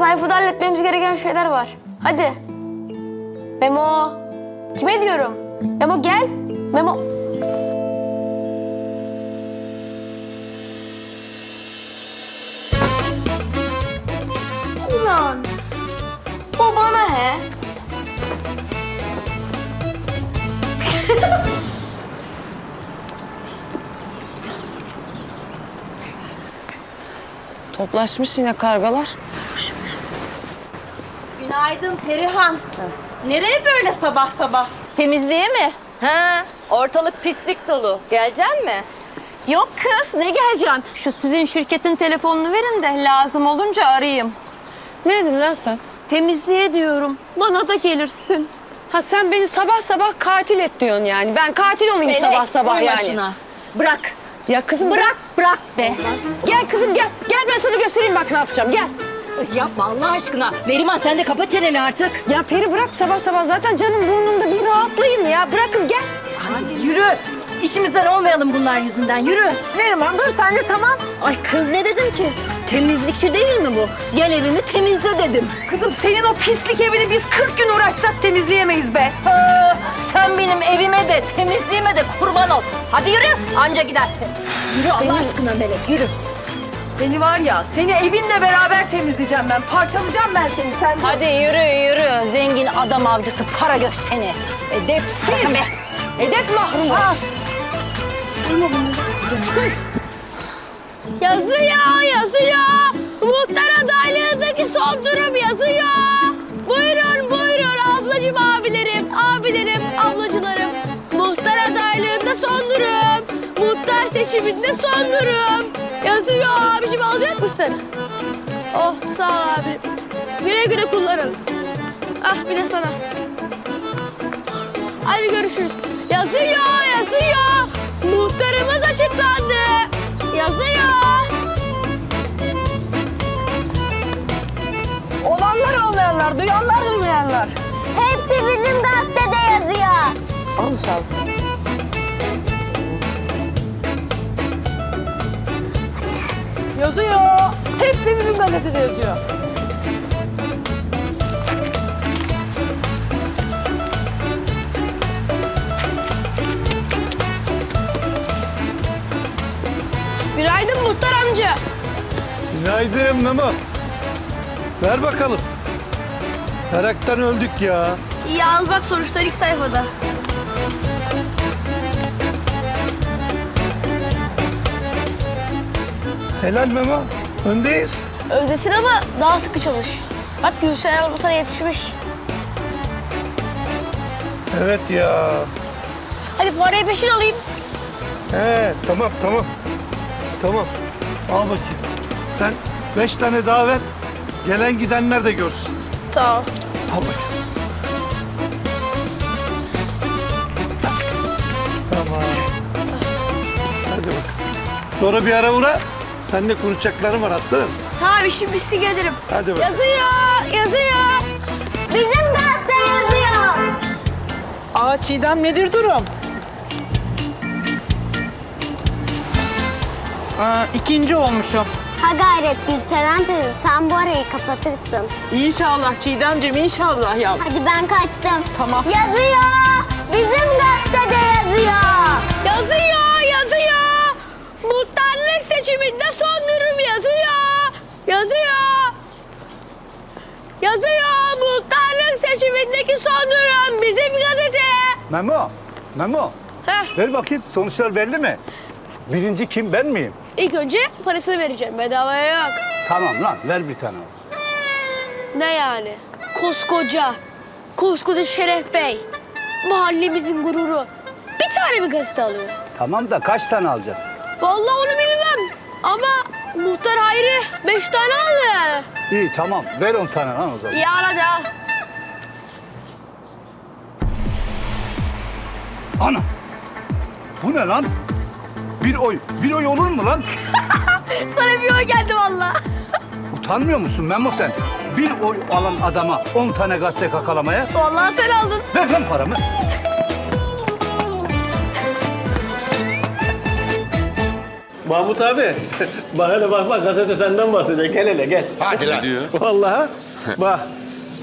Sayfada halletmemiz gereken şeyler var. Hadi. Memo. Kime diyorum? Memo gel. Memo. Ulan. O bana he. Toplaşmış yine kargalar. Günaydın Perihan. Nereye böyle sabah sabah? Temizliğe mi? Ha, ortalık pislik dolu. Geleceksin mi? Yok kız ne geleceğim? Şu sizin şirketin telefonunu verin de lazım olunca arayayım. Ne dedin lan sen? Temizliğe diyorum. Bana da gelirsin. Ha sen beni sabah sabah katil et diyorsun yani. Ben katil olayım Melek, sabah sabah yani. şuna. Bırak. Ya kızım Bırak bırak be. Gel kızım gel. Gel ben sana göstereyim bak ne yapacağım gel. Yapma Allah aşkına. Neriman sen de kapa çeneni artık. Ya Peri bırak sabah sabah zaten canım burnumda bir rahatlayayım ya. Bırakın gel. Yürü. İşimizden olmayalım bunlar yüzünden. Yürü. Neriman dur sen de tamam. Ay kız ne dedin ki? Temizlikçi değil mi bu? Gel evimi temizle dedim. Kızım senin o pislik evini biz 40 gün uğraşsak temizleyemeyiz be. Ha, sen benim evime de temizliğime de kurban ol. Hadi yürü anca gidersin. Yürü Allah aşkına Melek yürü. Seni var ya seni evinle beraber temizleyeceğim ben. Parçalayacağım ben seni sen. Hadi yürü yürü zengin adam avcısı para göz seni. Edepsiz. Edep mahrumu. Yazıyor, yazıyor. Muhtar adaylığındaki son durum yazıyor. Buyurun, buyurun ablacım abilerim, abilerim, ablacılarım. Muhtar adaylığında son durum. Muhtar seçiminde son durum. Yazıyor abicim alacak mısın? Oh sağ ol abi. Güle güle kullanın. Ah bir de sana. Hadi görüşürüz. Yazıyor, yazıyor. Muhtarımız açıklandı. Yazıyor. Olanlar olmayanlar, duyanlar duymayanlar. Hepsi bizim gazetede yazıyor. Al sağ Yazıyor. Hepsi bizim gazetede yazıyor. Günaydın muhtar amca. Günaydın Memo. Ver bakalım. Meraktan öldük ya. İyi al bak sonuçlar ilk sayfada. Helal Memo. Öndeyiz. Öndesin ama daha sıkı çalış. Bak Gülseren abla sana yetişmiş. Evet ya. Hadi parayı peşin alayım. He tamam tamam. Tamam. Al bakayım. Sen beş tane daha ver. Gelen gidenler de görsün. Tamam. Al bakayım. Tamam. Hadi bakalım. Sonra bir ara uğra. Seninle konuşacaklarım var aslanım. Tamam işim bitsin gelirim. Hadi bakalım. Yazıyor, yazıyor. Bizim gazete yazıyor. Aa Çiğdem nedir durum? Aa, ikinci olmuşum. Ha gayret Gülseren teyze sen bu arayı kapatırsın. İnşallah Çiğdemciğim inşallah ya. Hadi ben kaçtım. Tamam. Yazıyor. Bizim gazetede. Yazıyor, yazıyor. Muhtarlık seçiminde son durum yazıyor. Yazıyor. Yazıyor. Muhtarlık seçimindeki son durum bizim gazete. Memo, Memo. Heh, Ver bakayım sonuçlar belli mi? Birinci kim ben miyim? ilk önce parasını vereceğim. Bedavaya yok. Tamam lan ver bir tane. Ne yani? Koskoca, koskoca Şeref Bey. Mahallemizin gururu. Bir tane mi gazete alıyor? Tamam da kaç tane alacaksın? Vallahi onu bilmem. Ama muhtar Hayri beş tane aldı. İyi tamam ver on tane lan o zaman. İyi al hadi al. Ana! Bu ne lan? Bir oy, bir oy olur mu lan? Sana bir oy geldi vallahi. Utanmıyor musun Memo sen? Bir oy alan adama on tane gazete kakalamaya. Vallahi sen aldın. Ver lan paramı. Mahmut abi. bak hele bak bak gazete senden bahsediyor. Gel hele gel. Hadi lan. Vallahi bak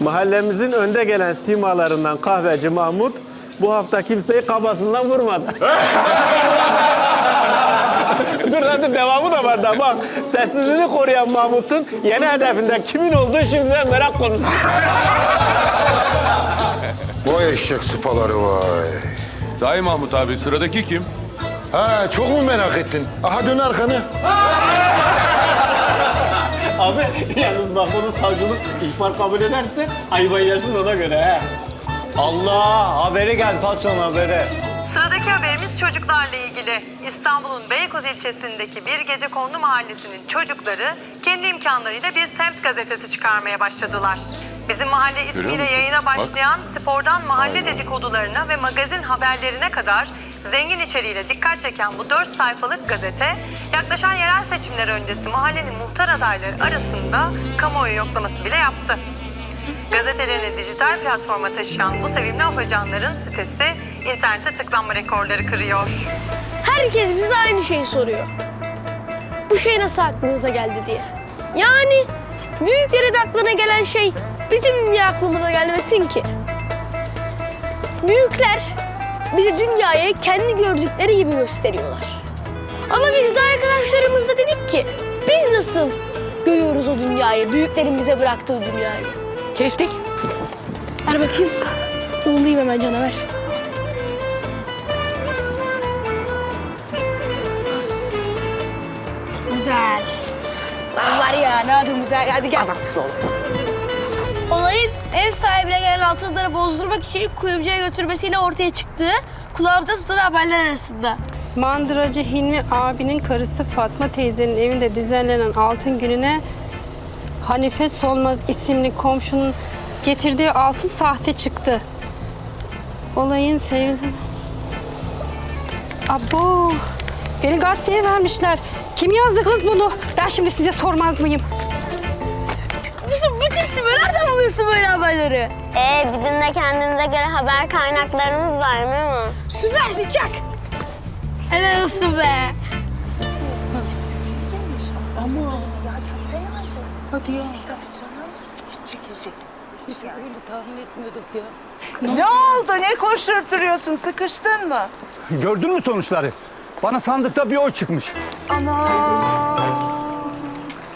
mahallemizin önde gelen simalarından kahveci Mahmut bu hafta kimseyi kabasından vurmadı. dur dur devamı da var da bak. Sessizliğini koruyan Mahmut'un yeni hedefinde kimin olduğu şimdiden merak konusu. Vay eşek sıpaları vay. Sahi Mahmut abi sıradaki kim? Ha çok mu merak ettin? Aha dön arkanı. Abi yalnız bak bunu savcılık ihbar kabul ederse ayvayı yersin ona göre he. Allah haberi gel patron haberi. Sıradaki haberimiz çocuklarla ilgili. İstanbul'un Beykoz ilçesindeki bir gece kondu mahallesinin çocukları kendi imkanlarıyla bir semt gazetesi çıkarmaya başladılar. Bizim mahalle ismiyle yayına Bak. başlayan spordan mahalle dedikodularına ve magazin haberlerine kadar zengin içeriğiyle dikkat çeken bu 4 sayfalık gazete yaklaşan yerel seçimler öncesi mahallenin muhtar adayları arasında kamuoyu yoklaması bile yaptı. Gazetelerini dijital platforma taşıyan bu sevimli afacanların sitesi internette tıklanma rekorları kırıyor. Herkes bize aynı şeyi soruyor. Bu şey nasıl aklınıza geldi diye. Yani büyüklerin aklına gelen şey bizim niye aklımıza gelmesin ki? Büyükler bizi dünyayı kendi gördükleri gibi gösteriyorlar. Ama biz de arkadaşlarımızla dedik ki biz nasıl görüyoruz o dünyayı, büyüklerin bize bıraktığı dünyayı. Kestik. Ver bakayım. Uğurlayayım hemen canavar. Güzel. Lan var ya ne adım güzel. Hadi gel. Olayın ev sahibine gelen altınları bozdurmak için kuyumcuya götürmesiyle ortaya çıktığı kulağımda sıra haberler arasında. Mandıracı Hilmi abinin karısı Fatma teyzenin evinde düzenlenen altın gününe Hanife Solmaz isimli komşunun getirdiği altın sahte çıktı. Olayın sevdi. Abo! Beni gazeteye vermişler. Kim yazdı kız bunu? Ben şimdi size sormaz mıyım? Buluyorsun böyle haberleri? Ee, bizim de kendimize göre haber kaynaklarımız var değil mi? Süpersin çak. Helal olsun be. Ne oldu? Ne koşturup duruyorsun? Sıkıştın mı? Gördün mü sonuçları? Bana sandıkta bir oy çıkmış. Ama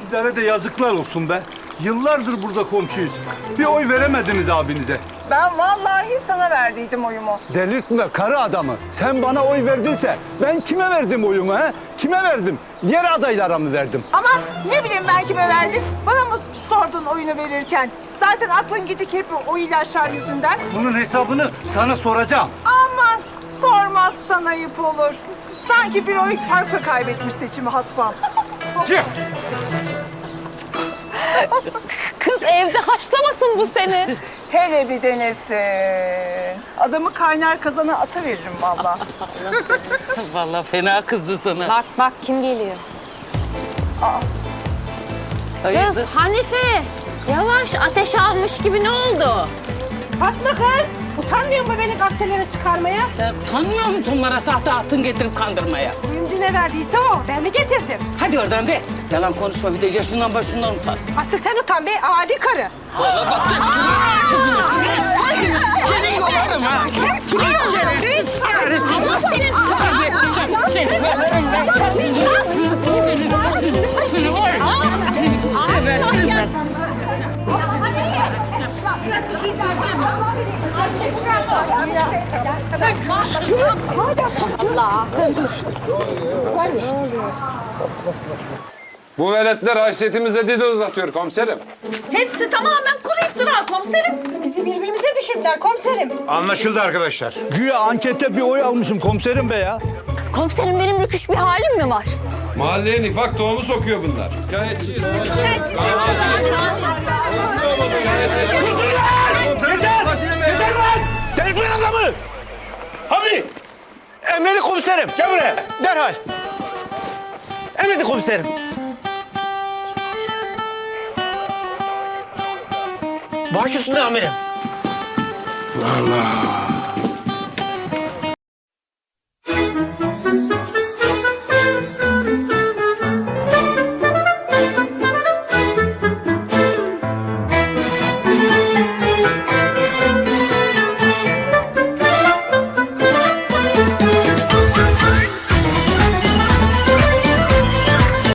Sizlere de yazıklar olsun be. Yıllardır burada komşuyuz. Bir oy veremediniz abinize. ben vallahi sana verdiydim oyumu. Delirtme karı adamı. Sen bana oy verdinse ben kime verdim oyumu he? Kime verdim? Diğer adaylara mı verdim? Ama ne bileyim ben kime verdin? Bana mı sordun oyunu verirken? Zaten aklın gidik hep o ilaçlar yüzünden. Bunun hesabını sana soracağım. Aman sormazsan ayıp olur. Sanki bir oy farkla kaybetmiş seçimi haspam. Çık! Kız evde haşlamasın bu seni. Hele bir denesin. Adamı kaynar kazana ataveririm vallahi. Vallahi fena kızdı sana. Bak bak kim geliyor. Kız Hanife yavaş ateş almış gibi ne oldu? Fatma kız! Utanmıyor mu beni gazetelere çıkarmaya? Sen utanmıyor musun bana sahte altın getirip kandırmaya? Kuyumcu ne verdiyse o. Ben mi getirdim? Hadi oradan be. Yalan konuşma bir de yaşından başından utan. Aslı sen utan be adi karı. Valla bak sen. Senin yolarım ha. Şerefsiz. Allah senin. Seni severim ben. Seni Seni Bu veletler haysiyetimize dil uzatıyor komiserim. Hepsi tamamen kuru iftira komiserim. Bizi birbirimize düşürdüler komiserim. Anlaşıldı arkadaşlar. Güya ankette bir oy almışım komiserim be ya. Komiserim benim rüküş bir halim mi var? Mahalleye nifak tohumu sokuyor bunlar. Şikayetçiyiz. Delirtmeyin adamı! Hadi! Emredin komiserim. Gel buraya. Derhal. Emredin komiserim. Baş üstüne amirim. Allah.